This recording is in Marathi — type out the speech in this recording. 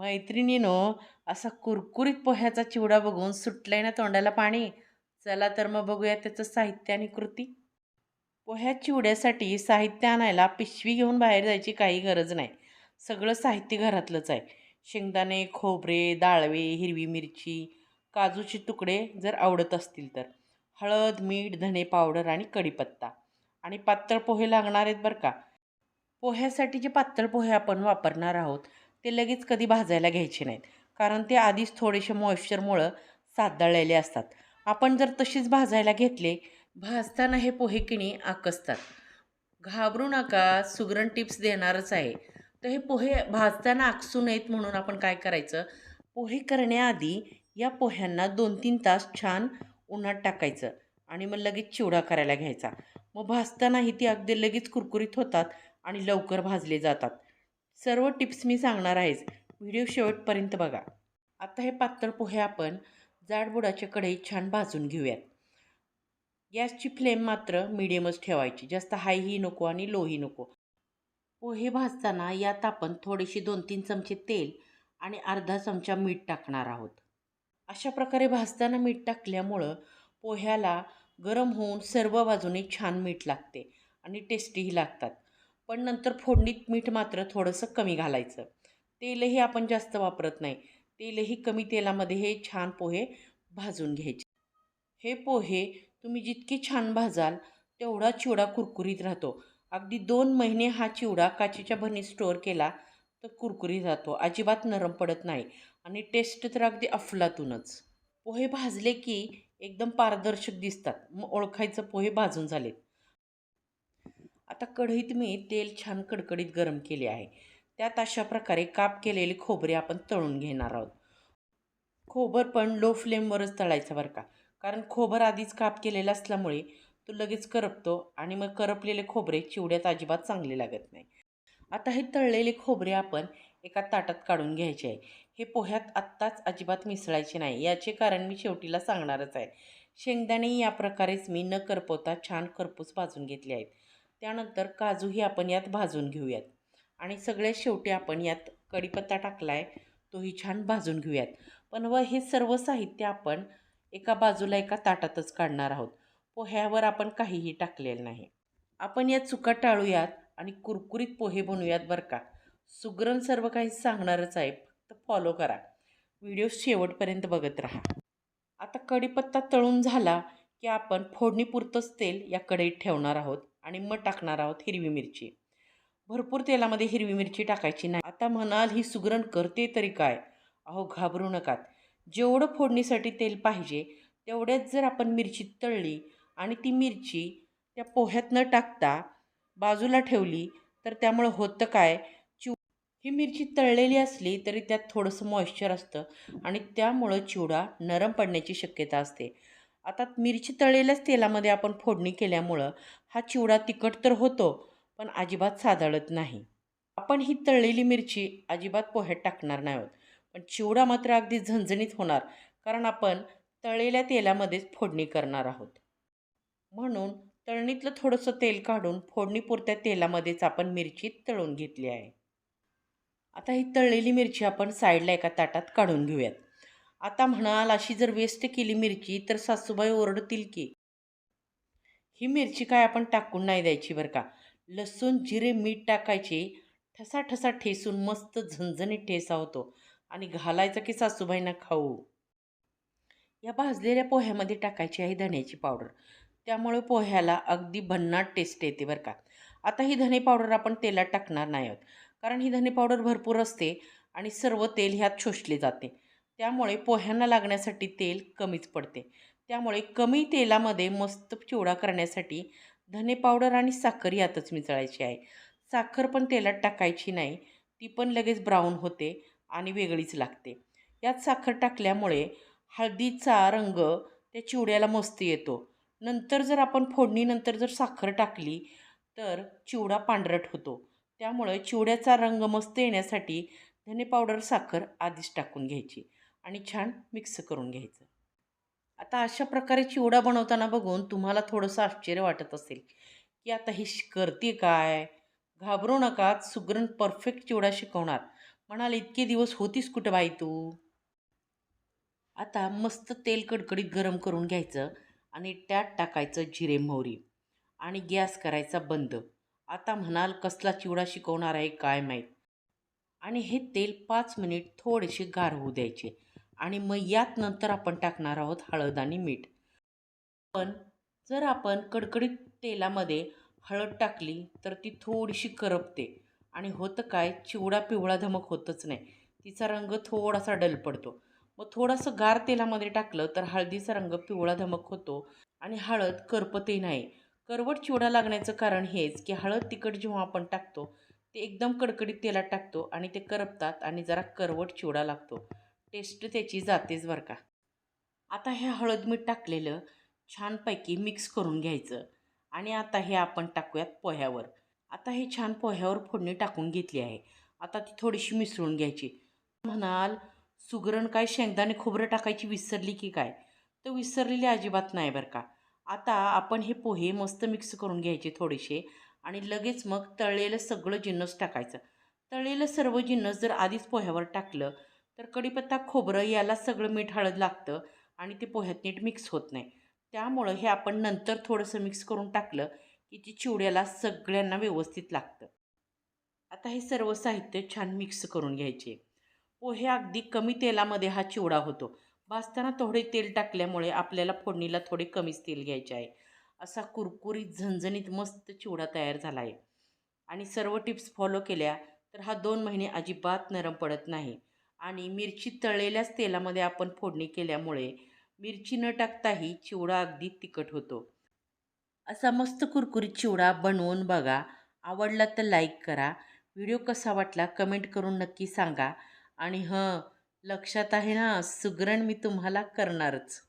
मैत्रिणीनो असा कुरकुरीत पोह्याचा चिवडा बघून सुटलंय ना तोंडाला पाणी? चला तर मग बघूया त्याचं साहित्य आणि कृती. पोह्या चिवड्यासाठी साहित्य आणायला पिशवी घेऊन बाहेर जायची काही गरज नाही. सगळं साहित्य घरातलंच आहे. शेंगदाणे खोबरे डाळवे हिरवी मिरची काजूचे तुकडे जर आवडत असतील तर. हळद मीठ धणे पावडर आणि कढीपत्ता. आणि पातळ पोहे लागणार आहेत बरं का? पोह्यासाठी जे पातळ पोहे आपण वापरणार आहोत ते लगेच कधी भाजायला घ्यायचे नाहीत. कारण ते आधीच थोडेसे मॉइश्चरमुळं सादळलेले असतात. आपण जर तशीच भाजायला घेतले भाजताना हे पोहे किणी आकसतात. घाबरू नका सुगरण टिप्स देणारच आहे. तर हे पोहे भाजताना आकसू नयेत म्हणून आपण काय करायचं? पोहे करण्याआधी या पोह्यांना दोन तीन तास छान उन्हात टाकायचं आणि मग लगेच चिवडा करायला घ्यायचा. मग भाजतानाही ती अगदी लगेच कुरकुरीत होतात आणि लवकर भाजले जातात. सर्व टिप्स मी सांगणार आहेच. व्हिडिओ शेवटपर्यंत बघा. आता हे पातळ पोहे आपण जाडबुडाच्या कढईत छान भाजून घेऊयात. गॅसची फ्लेम मात्र मिडियमच ठेवायची. जास्त हायही नको आणि लोही नको. पोहे भाजताना यात आपण थोडेसे दोन तीन चमचे तेल आणि अर्धा चमचा मीठ टाकणार आहोत. अशा प्रकारे भाजताना मीठ टाकल्यामुळं पोह्याला गरम होऊन सर्व बाजूने छान मीठ लागते आणि टेस्टीही लागतात. पण नंतर फोडणीत मीठ मात्र थोडंसं कमी घालायचं. तेलही आपण जास्त वापरत नाही. तेलही कमी तेलामध्ये हे छान पोहे भाजून घ्यायचे. हे पोहे तुम्ही जितके छान भाजाल तेवढा चिवडा कुरकुरीत राहतो. अगदी दोन महिने हा चिवडा काचेच्या भरणीत स्टोअर केला तर कुरकुरीत राहतो. अजिबात नरम पडत नाही आणि टेस्ट तर अगदी अफलातूनच. पोहे भाजले की एकदम पारदर्शक दिसतात. मग ओळखायचं पोहे भाजून झालेत. आता कढईत मी तेल छान कडकडीत गरम केले आहे. त्यात अशा प्रकारे काप केलेले खोबरे आपण तळून घेणार आहोत. खोबर पण लो फ्लेमवरच तळायचं बरं का. कारण खोबर आधीच काप केलेला असल्यामुळे तो लगेच करपतो आणि मग करपलेले खोबरे चिवड्यात अजिबात चांगले लागत नाही. आता हे तळलेले खोबरे आपण एका ताटात काढून घ्यायचे आहे. हे पोह्यात आत्ताच अजिबात मिसळायचे नाही. याचे कारण मी शेवटीला सांगणारच आहे. शेंगदाणे या प्रकारेच मी न करपवता छान करपूस भाजून घेतले आहेत. त्यानंतर काजूही आपण यात भाजून घेऊयात. आणि सगळ्यात शेवटी आपण यात कढीपत्ता टाकला आहे तोही छान भाजून घेऊयात. पण व हे सर्व साहित्य आपण एका बाजूला एका ताटातच काढणार आहोत. पोह्यावर आपण काहीही टाकलेलं नाही. आपण या चुका टाळूयात आणि कुरकुरीत पोहे बनवूयात बरं का. सुगरण सर्व काही सांगणारच आहे फक्त फॉलो करा. व्हिडिओ शेवटपर्यंत बघत राहा. आता कढीपत्ता तळून झाला की आपण फोडणीपुरतंच तेल या कढईत ठेवणार आहोत. आणि मग टाकणार आहोत हिरवी मिरची. भरपूर तेलामध्ये हिरवी मिरची टाकायची नाही. आता म्हणाल ही सुगरण करते तरी काय? अहो घाबरू नकात. जेवढं फोडणीसाठी तेल पाहिजे तेवढ्याच जर आपण मिरची तळली आणि ती मिरची त्या पोह्यात न टाकता बाजूला ठेवली तर त्यामुळं होतं काय? चिव ही मिरची तळलेली असली तरी त्यात थोडंसं मॉइश्चर असतं आणि त्यामुळं चिवडा नरम पडण्याची शक्यता असते. आता मिरची तळलेल्याच तेलामध्ये आपण फोडणी केल्यामुळं हा चिवडा तिखट तर होतो पण अजिबात सादळत नाही. आपण ही तळलेली मिरची अजिबात पोह्यात टाकणार नाही आहोत. पण चिवडा मात्र अगदी झणझणीत होणार कारण आपण तळलेल्या तेलामध्येच फोडणी करणार आहोत. म्हणून तळणीतलं थोडंसं तेल काढून फोडणीपुरत्या तेलामध्येच आपण मिरची तळून घेतली आहे. आता ही तळलेली मिरची आपण साईडला एका ताटात काढून घेऊयात. आता म्हणाल अशी जर वेस्ट केली मिरची तर सासूबाई ओरडतील की. ही मिरची काय आपण टाकून नाही द्यायची बरं का? लसूण जिरे मीठ टाकायचे. ठसा ठसा ठेसून मस्त झणझणीत ठेसा होतो आणि घालायचा की सासूबाईंना खाऊ. या भाजलेल्या पोह्यामध्ये टाकायची आहे धण्याची पावडर. त्यामुळे पोह्याला अगदी भन्नाट टेस्ट येते बरं का. आता ही धने पावडर आपण तेलात टाकणार नाही आहोत. कारण ही धने पावडर भरपूर असते आणि सर्व तेल ह्यात शोषले जाते. त्यामुळे पोह्यांना लागण्यासाठी तेल कमीच पडते. त्यामुळे कमी तेलामध्ये मस्त चिवडा करण्यासाठी धने पावडर आणि साखर यातच मिसळायची आहे. साखर पण तेलात टाकायची नाही ती पण लगेच ब्राऊन होते आणि वेगळीच लागते. यात साखर टाकल्यामुळे हळदीचा रंग त्या चिवड्याला मस्त येतो. नंतर जर आपण फोडणीनंतर जर साखर टाकली तर चिवडा पांढरट होतो. त्यामुळे चिवड्याचा रंग मस्त येण्यासाठी धने पावडर साखर आधीच टाकून घ्यायची. आणि छान मिक्स करून घ्यायचं. आता अशा प्रकारे चिवडा बनवताना बघून तुम्हाला थोडंसं आश्चर्य वाटत असेल की आता ही करते काय? घाबरू नका सुगरण परफेक्ट चिवडा शिकवणार. म्हणाल इतके दिवस होतीस कुठं बाई तू? आता मस्त तेल कडकडीत गरम करून घ्यायचं आणि त्यात टाकायचं जिरे मोहरी आणि गॅस करायचा बंद. आता म्हणाल कसला चिवडा शिकवणार आहे काय माहीत? आणि हे तेल पाच मिनिट थोडेसे गार होऊ द्यायचे. आणि मग यात नंतर आपण टाकणार आहोत हळद आणि मीठ. पण जर आपण कडकडीत तेलामध्ये हळद टाकली तर ती थोडीशी करपते. आणि होतं काय चिवडा पिवळा धमक होतच नाही. तिचा रंग थोडासा डल पडतो. मग थोडंसं गार तेलामध्ये टाकलं तर हळदीचा रंग पिवळा धमक होतो आणि हळद करपतही नाही. करवट चिवडा लागण्याचं कारण हेच की हळद तिखट जेव्हा आपण टाकतो ते एकदम कडकडीत तेलात टाकतो आणि ते करपतात आणि जरा करवट चिवडा लागतो. टेस्ट त्याची जातेच बरं का. आता हे हळद मीठ टाकलेलं छानपैकी मिक्स करून घ्यायचं आणि आता हे आपण टाकूयात पोह्यावर. आता हे छान पोह्यावर फोडणी टाकून घेतली आहे. आता ती थोडीशी मिसळून घ्यायची. म्हणाल सुगरण काय शेंगदाणे खोबरं टाकायची विसरली की काय? तर विसरलेली अजिबात नाही बरं का. आता आपण हे पोहे मस्त मिक्स करून घ्यायचे थोडेसे आणि लगेच मग तळलेलं सगळं जिन्नस टाकायचं. तळलेलं सर्व जिन्नस जर आधीच पोह्यावर टाकलं तर कढीपत्ता खोबरं याला सगळं मीठ हळद लागतं आणि ते पोह्यात नीट मिक्स होत नाही. त्यामुळं हे आपण नंतर थोडंसं मिक्स करून टाकलं की ती चिवड्याला सगळ्यांना व्यवस्थित लागतं. आता हे सर्व साहित्य छान मिक्स करून घ्यायचे. पोहे अगदी कमी तेलामध्ये हा चिवडा होतो. भाजताना थोडे तेल टाकल्यामुळे आपल्याला फोडणीला थोडे कमीच तेल घ्यायचे आहे. असा कुरकुरीत झणझणीत मस्त चिवडा तयार झाला आहे. आणि सर्व टिप्स फॉलो केल्या तर हा दोन महिने अजिबात नरम पडत नाही. आणि मिरची तळलेल्याच तेलामध्ये आपण फोडणी केल्यामुळे मिरची न टाकताही चिवडा अगदी तिखट होतो. असा मस्त कुरकुरीत चिवडा बनवून बघा. आवडला तर लाईक करा. व्हिडिओ कसा वाटला कमेंट करून नक्की सांगा. आणि हं लक्षात आहे ना सुगरण मी तुम्हाला करणारच.